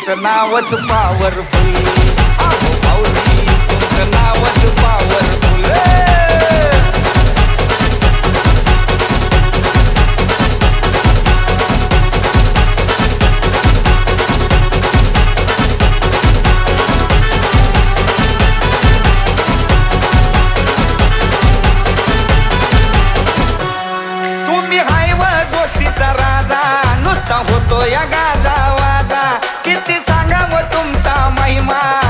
तुमचं नावच पावरफुल पावली तुमचं राजा नुसता होतो या गा मग तुमचा महिमा.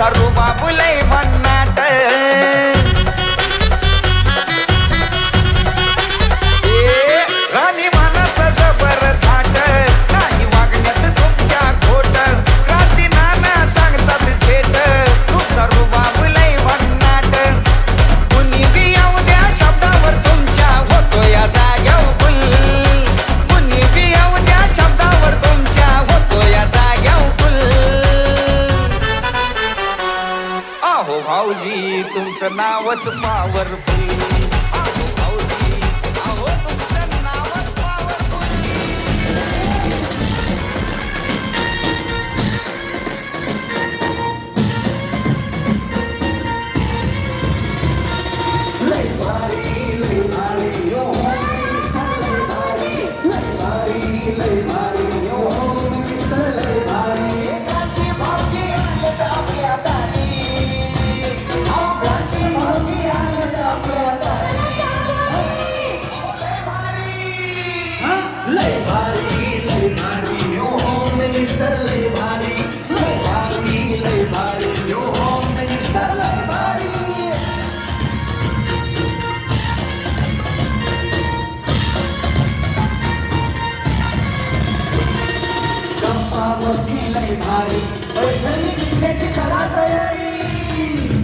esa तुमचं नावच पॉवरफुल lay भारी पैठणी जिंकण्याची खरा तयारी